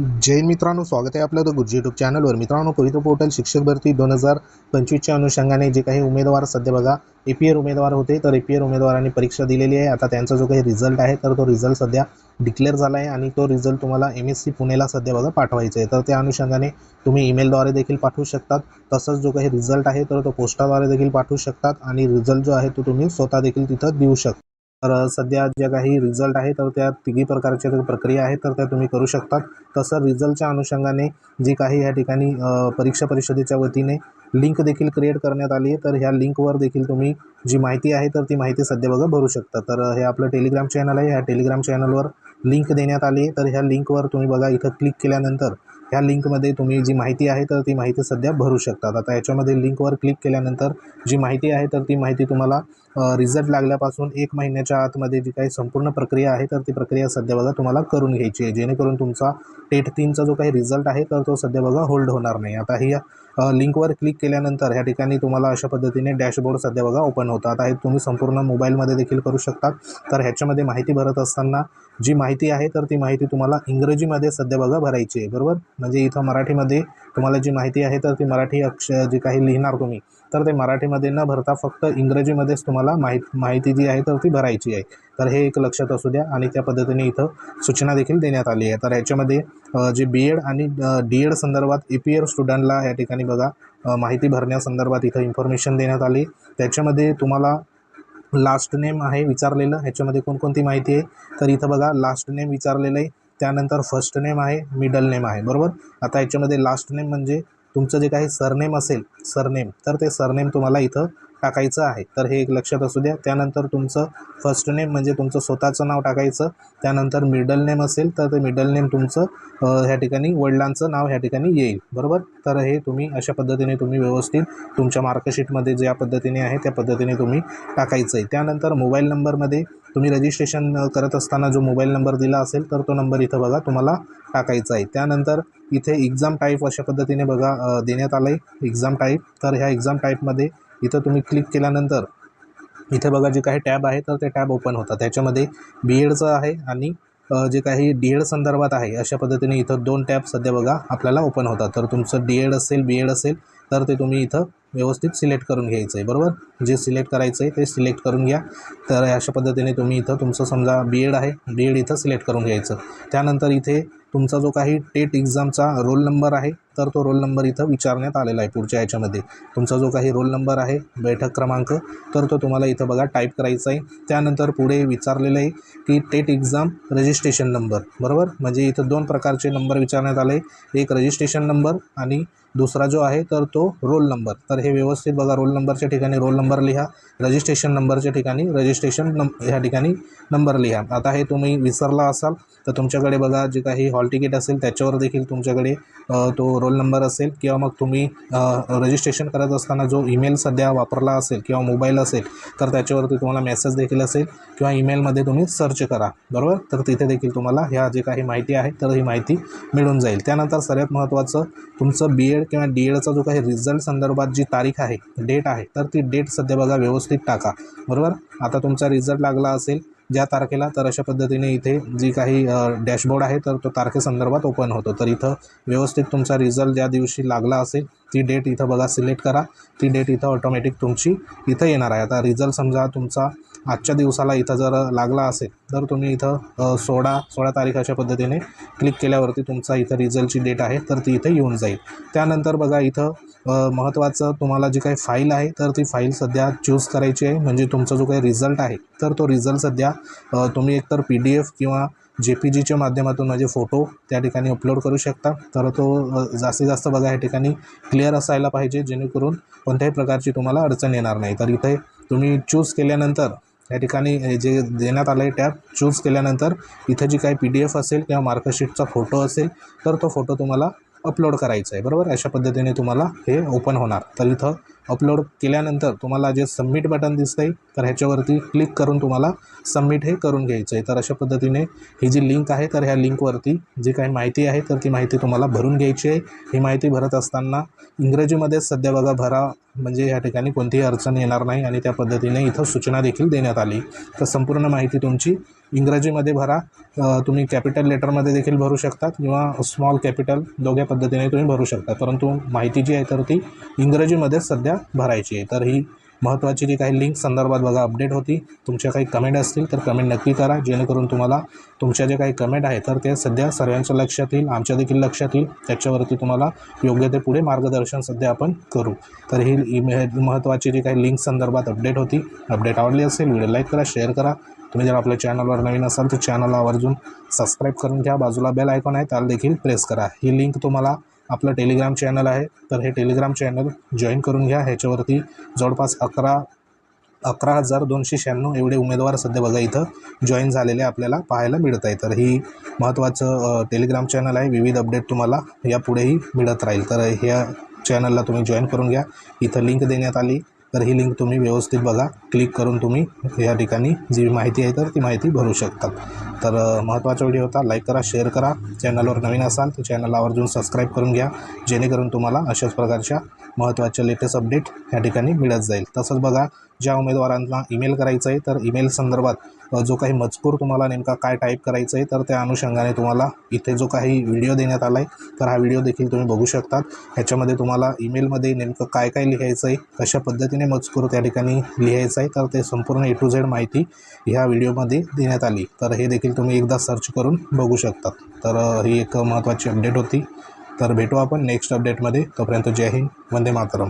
जैन मित्रांनो स्वागत आहे आपलं द गुरुजी यूट्यूब चॅनलवर मित्रांनो पवित्र पोर्टल शिक्षक भरती दोन हजार पंचवीसच्या अनुषंगाने जे काही उमेदवार सध्या बघा ए पी एर उमेदवार होते तर ए पी एर उमेदवारांनी परीक्षा दिलेली आहे. आता त्यांचा जो काही रिझल्ट आहे तर तो रिझल्ट सध्या डिक्लेअर झाला आहे आणि तो रिझल्ट तुम्हाला एम एस सी पुणेला सध्या बघा पाठवायचा आहे. तर त्या अनुषंगाने तुम्ही ईमेलद्वारे देखील पाठवू शकतात. तसंच जो काही रिझल्ट आहे तर तो पोस्टाद्वारे देखील पाठवू शकतात आणि रिझल्ट जो आहे तो तुम्ही स्वतः देखील तिथं देऊ शकता. तर सध्या ज्या काही रिझल्ट आहे तर त्या तिघी प्रकारच्या प्रक्रिया आहेत तर त्या तुम्ही करू शकतात. तसं रिझल्टच्या अनुषंगाने जी काही या ठिकाणी परीक्षा परिषदेच्या वतीने लिंक देखील क्रिएट करण्यात आली आहे तर ह्या लिंकवर देखील तुम्ही जी माहिती आहे तर ती माहिती सध्या बघा भरू शकता. तर हे आपलं टेलिग्राम चॅनल आहे ह्या टेलिग्राम चॅनलवर लिंक देण्यात आली आहे. तर ह्या लिंकवर तुम्ही बघा इथं क्लिक केल्यानंतर ह्या लिंकमध्ये तुम्ही जी माहिती आहे तर ती माहिती सध्या भरू शकतात. आता याच्यामध्ये लिंकवर क्लिक केल्यानंतर जी माहिती आहे तर ती माहिती तुम्हाला रिझल्ट लागल्यापासून एक महिन्याच्या आतमध्ये जी काही संपूर्ण प्रक्रिया आहे तर ती प्रक्रिया सध्या बघा तुम्हाला करून घ्यायची आहे. जेणेकरून तुमचा टेट तीनचा जो काही रिझल्ट आहे तर तो सध्या बघा होल्ड होणार नाही. आता ही लिंकवर क्लिक केल्यानंतर ह्या ठिकाणी तुम्हाला अशा पद्धतीने डॅशबोर्ड सध्या बघा ओपन होतात. आता हे तुम्ही संपूर्ण मोबाईलमध्ये देखील करू शकता तर ह्याच्यामध्ये माहिती भरत असताना जी माहिती आहे तर ती माहिती तुम्हाला इंग्रजीमध्ये सध्या बघा भरायची आहे बरोबर? म्हणजे इथं मराठीमध्ये तुम्हाला जी माहिती आहे तर ती मराठी अक्ष जी काही लिहिणार तुम्ही तर ते मराठीमध्ये न भरता फक्त इंग्रजीमध्येच तुम्हाला माहीत माहिती जी आहे तर ती भरायची आहे. तर हे एक लक्षात असू द्या आणि त्या पद्धतीने इथं सूचना देखील देण्यात आली आहे. तर ह्याच्यामध्ये जे बी एड आणि डी एड संदर्भात ए पी एड स्टुडंटला या ठिकाणी बघा माहिती भरण्यासंदर्भात इथं इन्फॉर्मेशन देण्यात आली. त्याच्यामध्ये तुम्हाला लास्ट नेम आहे विचारलेलं. ह्याच्यामध्ये कोणकोणती माहिती आहे? तर इथं बघा लास्ट नेम विचारलेलं आहे. त्यानंतर फर्स्ट नेम आहे मिडल नेम आहे. बरोबर? आता याच्यामध्ये लास्ट नेम म्हणजे तुमचं जे काही सरनेम असेल सरनेम तर ते सरनेम तुम्हाला इथं टाकायचं आहे. तर हे एक लक्षात असू द्या. त्यानंतर तुमचं फर्स्ट नेम म्हणजे तुमचं स्वतःचं नाव टाकायचं. त्यानंतर मिडल नेम असेल तर ते मिडल नेम तुमचं ह्या ठिकाणी वडिलांचं नाव ह्या ठिकाणी येईल. बरोबर? तर हे तुम्ही अशा पद्धतीने तुम्ही व्यवस्थित तुमच्या मार्कशीटमध्ये ज्या पद्धतीने आहे त्या पद्धतीने तुम्ही टाकायचं आहे त्यानंतर मोबाईल नंबरमध्ये तुम्ही रजिस्ट्रेशन करत असताना जो मोबाईल नंबर दिला असेल तर तो नंबर इथं बघा तुम्हाला टाकायचा आहे त्यानंतर इथे एक्झाम टाईप अशा पद्धतीने बघा देण्यात आलं आहे एक्झाम टाईप तर ह्या एक्झाम टाईपमध्ये इथं तुम्ही क्लिक केल्यानंतर इथे बघा जे काही टॅब आहे तर ते टॅब ओपन होतात. त्याच्यामध्ये बी एडचं आहे आणि जे काही डी एड संदर्भात आहे अशा पद्धतीने इथं दोन टॅब सध्या बघा आपल्याला ओपन होतात. तर तुमचं डी एड असेल बी एड असेल तर ते तुम्ही इथं व्यवस्थित सिलेक्ट करून घ्यायचं आहे बरोबर? जे सिलेक्ट करायचं आहे ते सिलेक्ट करून घ्या. तर अशा पद्धतीने तुम्ही इथं तुमचं समजा बी एड आहे बी एड इथं सिलेक्ट करून घ्यायचं. त्यानंतर इथे तुमचा जो काही टेट एक्झामचा रोल नंबर आहे तर तो रोल नंबर इथं विचारण्यात आलेला आहे पुढच्या याच्यामध्ये. तुमचा जो काही रोल नंबर आहे बैठक क्रमांक तर तो तुम्हाला इथं बघा टाईप करायचा आहे. त्यानंतर पुढे विचारलेलं आहे की टेट एक्झाम रजिस्ट्रेशन नंबर बरोबर? म्हणजे इथं दोन प्रकारचे नंबर विचारण्यात आले. एक रजिस्ट्रेशन नंबर आणि दुसरा जो आहे तर तो रोल नंबर. तर हे व्यवस्थित बघा रोल नंबरच्या ठिकाणी रोल नंबर लिहा. रजिस्ट्रेशन नंबरच्या ठिकाणी रजिस्ट्रेशन नंब ह्या ठिकाणी नंबर लिहा. आता हे तुम्ही विसरला असाल तर तुमच्याकडे बघा जे काही हॉल तिकीट असेल त्याच्यावर देखील तुमच्याकडे तो रोल नंबर असेल किंवा मग तुम्ही रजिस्ट्रेशन करत असताना जो ईमेल सध्या वापरला असेल किंवा मोबाईल असेल तर त्याच्यावरती तुम्हाला मेसेज देखील असेल किंवा ईमेलमध्ये तुम्ही सर्च करा. बरोबर? तर तिथे देखील तुम्हाला ह्या जे काही माहिती आहे तर ही माहिती मिळून जाईल. त्यानंतर सगळ्यात महत्त्वाचं तुमचं बी एड किंवा डी एडचा जो काही रिझल्ट संदर्भात जी तारीख आहे डेट आहे तर ती डेट सध्या बघा व्यवस्थित टाका. बरोबर? आता तुमचा रिझल्ट लागला असेल ज्या तारखेला तर अशा पद्धतीने इथे जी काही डॅशबोर्ड आहे तर तो तारखेसंदर्भात ओपन होतो. तर इथं व्यवस्थित तुमचा रिझल्ट ज्या दिवशी लागला असेल ती डेट इथं बघा सिलेक्ट करा. ती डेट इथं ऑटोमॅटिक तुमची इथं येणार आहे. आता रिझल्ट समजा तुमचा आजच्या दिवसाला इथं जर लागला असेल तर तुम्ही इथं सोळा सोळा तारीख अशा पद्धतीने क्लिक केल्यावरती तुमचा इथं रिझल्टची डेट आहे तर ती इथं येऊन जाईल. त्यानंतर बघा इथं महत्त्वाचं तुम्हाला जी काही फाईल आहे तर ती फाईल सध्या चूज करायची आहे. म्हणजे तुमचा जो काही रिझल्ट आहे तर तो रिझल्ट सध्या तुम्ही एकतर पी डी एफ किंवा जे पी जीच्या माध्यमातून माझे फोटो त्या ठिकाणी अपलोड करू शकता. तर तो जास्तीत जास्त बघा या ठिकाणी क्लिअर असायला पाहिजे जेणेकरून कोणत्याही प्रकारची तुम्हाला अडचण येणार नाही. तर इथे तुम्ही चूज केल्यानंतर या ठिकाणी हे जे देण्यात आलं आहे टॅब चूज केल्यानंतर इथं जी काही पी डी एफ असेल किंवा मार्कशीटचा फोटो असेल तर तो फोटो तुम्हाला अपलोड करायचं आहे बरोबर? अशा पद्धतीने तुम्हाला हे ओपन होणार. तर इथं अपलोड केल्यानंतर तुम्हाला जे सबमिट बटन दिसतंय तर ह्याच्यावरती क्लिक करून तुम्हाला सबमिट हे करून घ्यायचं आहे. तर अशा पद्धतीने ही जी लिंक आहे तर ह्या लिंकवरती जी काही माहिती आहे तर ती माहिती तुम्हाला भरून घ्यायची आहे. ही माहिती भरत असताना इंग्रजीमध्येच सध्या बघा भरा म्हणजे या ठिकाणी कोणतीही अडचण येणार नाही आणि त्या पद्धतीने इथं सूचना देखील देण्यात आली. तर संपूर्ण माहिती तुमची इंग्रजीमध्ये भरा. तुम्ही कॅपिटल लेटरमध्ये देखील भरू शकता किंवा स्मॉल कॅपिटल दोघ्या पद्धतीने तुम्ही भरू शकता. परंतु माहिती जी आहे तर ती इंग्रजीमध्येच सध्या भरायची आहे. तर ही महत्त्वाची जी काही लिंक संदर्भात बघा अपडेट होती तुमच्या काही कमेंट असतील तर कमेंट नक्की करा जेणेकरून तुम्हाला तुमच्या जे काही कमेंट आहे तर ते सध्या सर्वांच्या लक्षात येईल आमच्या देखील लक्षात येईल त्याच्यावरती तुम्हाला योग्य ते पुढे मार्गदर्शन सध्या आपण करू. तर ही इमे महत्त्वाची जी काही लिंक संदर्भात अपडेट होती अपडेट आवडली असेल व्हिडिओ लाईक करा शेअर करा. तुम्ही जर आपल्या चॅनलवर नवीन असाल तर चॅनलला आवर्जून सबस्क्राईब करून घ्या बाजूला बेल आयकॉन आहे त्याला देखील प्रेस करा. ही लिंक तुम्हाला आपलं टेलिग्राम चॅनल आहे तर हे टेलिग्राम चॅनल जॉईन करून घ्या. ह्याच्यावरती जवळपास अकरा अकरा हजार दोनशे शहाण्णव एवढे उमेदवार सध्या बघा इथं जॉईन झालेले आपल्याला पाहायला मिळत आहे. तर ही महत्त्वाचं टेलिग्राम चॅनल आहे. विविध अपडेट तुम्हाला यापुढेही मिळत राहील. तर ह्या चॅनलला तुम्ही जॉईन करून घ्या. इथं लिंक देण्यात आली. तर ही लिंक तुम्ही व्यवस्थित बघा. क्लिक करून तुम्ही या ठिकाणी जी माहिती आहे तर ती माहिती भरू शकतात. तर महत्त्वाचा व्हिडिओ होता लाईक करा शेअर करा. चॅनलवर नवीन असाल तर चॅनलला आवर्जून सबस्क्राईब करून घ्या. जेणेकरून तुम्हाला अशाच प्रकारच्या महत्त्वाच्या लेटेस्ट अपडेट या ठिकाणी मिळत जाईल. तसंच बघा ज्या उमेदवारांना ईमेल करायचं आहे तर ईमेल संदर्भात जो काही मजकूर तुम्हाला नेमका काय टाईप करायचं आहे तर त्या अनुषंगाने तुम्हाला इथे जो काही व्हिडिओ देण्यात आला आहे तर हा व्हिडिओ देखील तुम्ही बघू शकतात. ह्याच्यामध्ये तुम्हाला ईमेलमध्ये नेमकं काय काय लिहायचं आहे कशा पद्धतीने मजकूर त्या ठिकाणी लिहायचं आहे तर ते संपूर्ण ए टू झेड माहिती ह्या व्हिडिओमध्ये देण्यात आली. तर हे देखील तुम्ही एकदा सर्च करून बघू शकतात. तर ही एक महत्त्वाची अपडेट होती. तर भेटू आपण नेक्स्ट अपडेटमध्ये तोपर्यंत जय हिंद वंदे मातरम.